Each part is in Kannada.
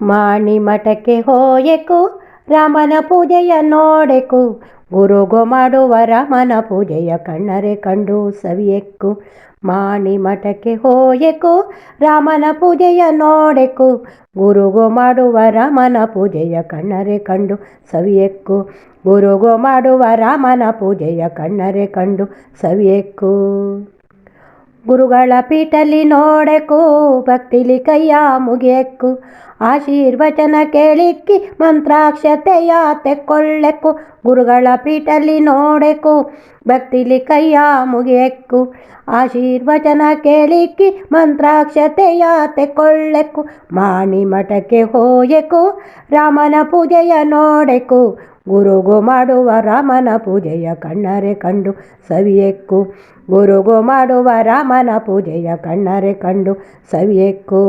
ಮಾಣಿ ಮಠಕ್ಕೆ ಹೋಯೆಕು, ರಾಮನ ಪೂಜೆಯ ನೋಡೆಕು. ಗುರುಗೋ ಮಾಡುವ ರಾಮನ ಪೂಜೆಯ ಕಣ್ಣರೆ ಕಂಡು ಸವಿಯೆಕ್ಕು ಮಾಣಿ ಮಠಕ್ಕೆ ಹೋಯೆಕು, ರಾಮನ ಪೂಜೆಯ ನೋಡೆಕು. ಗುರುಗೋ ಮಾಡುವ ರಾಮನ ಪೂಜೆಯ ಕಣ್ಣರೆ ಕಂಡು ಸವಿಯೆಕ್ಕು ಗುರುಗೋ ಮಾಡುವ ರಾಮನ ಪೂಜೆಯ ಕಣ್ಣರೆ ಕಂಡು ಸವಿಯೆಕ್ಕು ಗುರುಗಳ ಪೀಠಲಿ ನೋಡೆಕು, ಭಕ್ತಿಲಿ ಕೈಯ ಮುಗಿಯೆಕ್ಕು ಆಶೀರ್ವಚನ ಕೇಳಿಕ್ಕಿ, ಮಂತ್ರಾಕ್ಷತೆಯ ತೆಕ್ಕೊಳ್ಳೆಕ್ಕು ಗುರುಗಳ ಪೀಠಲಿ ನೋಡೆಕು, ಭಕ್ತಿಲಿ ಕೈಯ ಮುಗಿಯೆಕ್ಕು ಆಶೀರ್ವಚನ ಕೇಳಿಕ್ಕಿ, ಮಂತ್ರಾಕ್ಷತೆಯ ತೆಕ್ಕೊಳ್ಳೆಕ್ಕು ಮಾಣಿ ಮಠಕ್ಕೆ ಹೋಯೆಕು, ರಾಮನ ಪೂಜೆಯ ನೋಡೆಕು. ಗುರುಗು ಮಾಡುವ ರಾಮನ ಪೂಜೆಯ ಕಣ್ಣರೆ ಕಂಡು ಸವಿಯೆಕ್ಕು. ಗುರುಗೋ ಮಾಡುವ ರಾಮನ ಪೂಜೆಯ ಕಣ್ಣರೆ ಕಂಡು ಸವಿಯೆಕ್ಕು.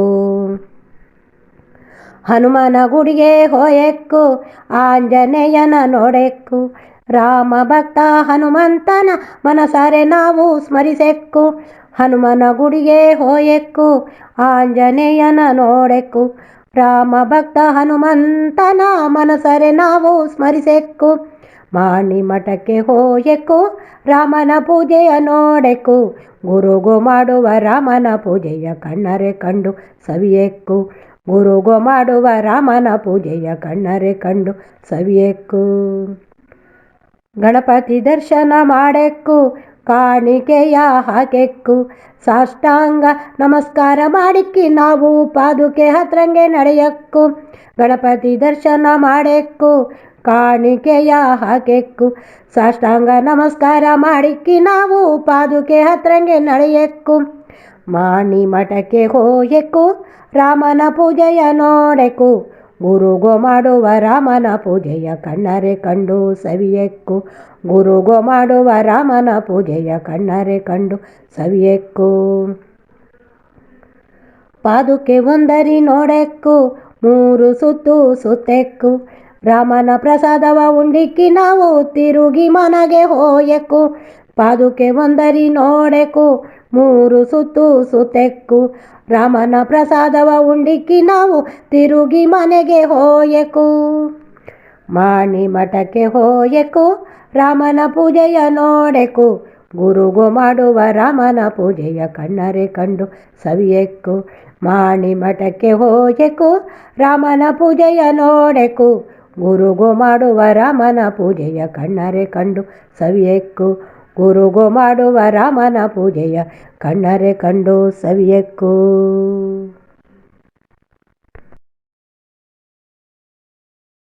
ಹನುಮನ ಗುಡಿಗೆ ಹೋಯೆಕ್ಕು, ಆಂಜನೇಯನ ನೋಡೆಕ್ಕು. ರಾಮ ಭಕ್ತ ಹನುಮಂತನ ಮನಸಾರೆ ನಾವು ಸ್ಮರಿಸೆಕ್ಕು. ಹನುಮನ ಗುಡಿಗೆ ಹೋಯೆಕ್ಕು, ಆಂಜನೇಯನ ನೋಡೆಕ್ಕು. ರಾಮ ಭಕ್ತ ಹನುಮಂತನ ಮನಸರೆ ನಾವು ಸ್ಮರಿಸೆಕ್ಕು. ಮಾಣಿ ಮಠಕ್ಕೆ ಹೋಯೆಕ್ಕು, ರಾಮನ ಪೂಜೆಯ ನೋಡೆಕ್ಕು. ಗುರುಗು ಮಾಡುವ ರಾಮನ ಪೂಜೆಯ ಕಣ್ಣರೆ ಕಂಡು ಸವಿಯೆಕ್ಕು. ಗುರುಗು ಮಾಡುವ ರಾಮನ ಪೂಜೆಯ ಕಣ್ಣರೆ ಕಂಡು ಸವಿಯೆಕ್ಕು. ಗಣಪತಿ ದರ್ಶನ ಮಾಡೆಕ್ಕು. ಕಾಣಿಕೆಯ ಹಾಕೆಕ್ಕು ಸಾಷ್ಟಾಂಗ ನಮಸ್ಕಾರ ಮಾಡಿಕ್ಕಿ ನಾವು ಪಾದುಕೆ ಹತ್ರಂಗೆ ನಡೆಯಕ್ಕು. ಗಣಪತಿ ದರ್ಶನ ಮಾಡೆಕ್ಕು ಕಾಣಿಕೆಯ ಹಾಕೆಕ್ಕು ಸಾಷ್ಟಾಂಗ ನಮಸ್ಕಾರ ಮಾಡಿಕ್ಕಿ ನಾವು ಪಾದುಕೆ ಹತ್ರಂಗೆ ನಡೆಯಕ್ಕು. ಮಾಣಿ ಮಠಕ್ಕೆ ಹೋಯೆಕ್ಕು ರಾಮನ ಪೂಜೆಯ ನೋಡೆಕು ಗುರುಗೋ ಮಾಡುವ ರಾಮನ ಪೂಜೆಯ ಕಣ್ಣರೆ ಕಂಡು ಸವಿಯೆಕ್ಕು. ಗುರುಗೋ ಮಾಡುವ ರಾಮನ ಪೂಜೆಯ ಕಣ್ಣರೆ ಕಂಡು ಸವಿಯೆಕ್ಕು. ಪಾದುಕೆ ಒಂದರಿ ನೋಡೆಕ್ಕು, ಮೂರು ಸುತ್ತು ಸುತ್ತೆಕ್ಕು. ರಾಮನ ಪ್ರಸಾದವ ಉಂಡಿಕ್ಕಿ ನಾವು ತಿರುಗಿ ಮನಗೆ ಹೋಯೆಕ್ಕು. ಪಾದುಕೆ ಒಂದರಿ ನೋಡೆಕು, ಮೂರು ಸುತ್ತು ಸುತ್ತೆಕ್ಕು ರಾಮನ ಪ್ರಸಾದವ ಉಂಡಿಕ್ಕಿ ನಾವು ತಿರುಗಿ ಮನೆಗೆ ಹೋಯೆಕು. ಮಾಣಿ ಮಠಕ್ಕೆ ಹೋಯೆಕು, ರಾಮನ ಪೂಜೆಯ ನೋಡೆಕು. ಗುರುಗು ಮಾಡುವ ರಾಮನ ಪೂಜೆಯ ಕಣ್ಣರೆ ಕಂಡು ಸವಿಯೆಕ್ಕು. ಮಾಣಿ ಮಠಕ್ಕೆ ಹೋಯೆಕು, ರಾಮನ ಪೂಜೆಯ ನೋಡೆಕು. ಗುರುಗು ಮಾಡುವ ರಾಮನ ಪೂಜೆಯ ಕಣ್ಣರೆ ಕಂಡು ಸವಿಯೆಕ್ಕು. ಗುರುಗು ಮಾಡುವ ರಾಮನ ಪೂಜೆಯ ಕಣ್ಣರೆ ಕಂಡು ಸವಿಯೆಕ್ಕು.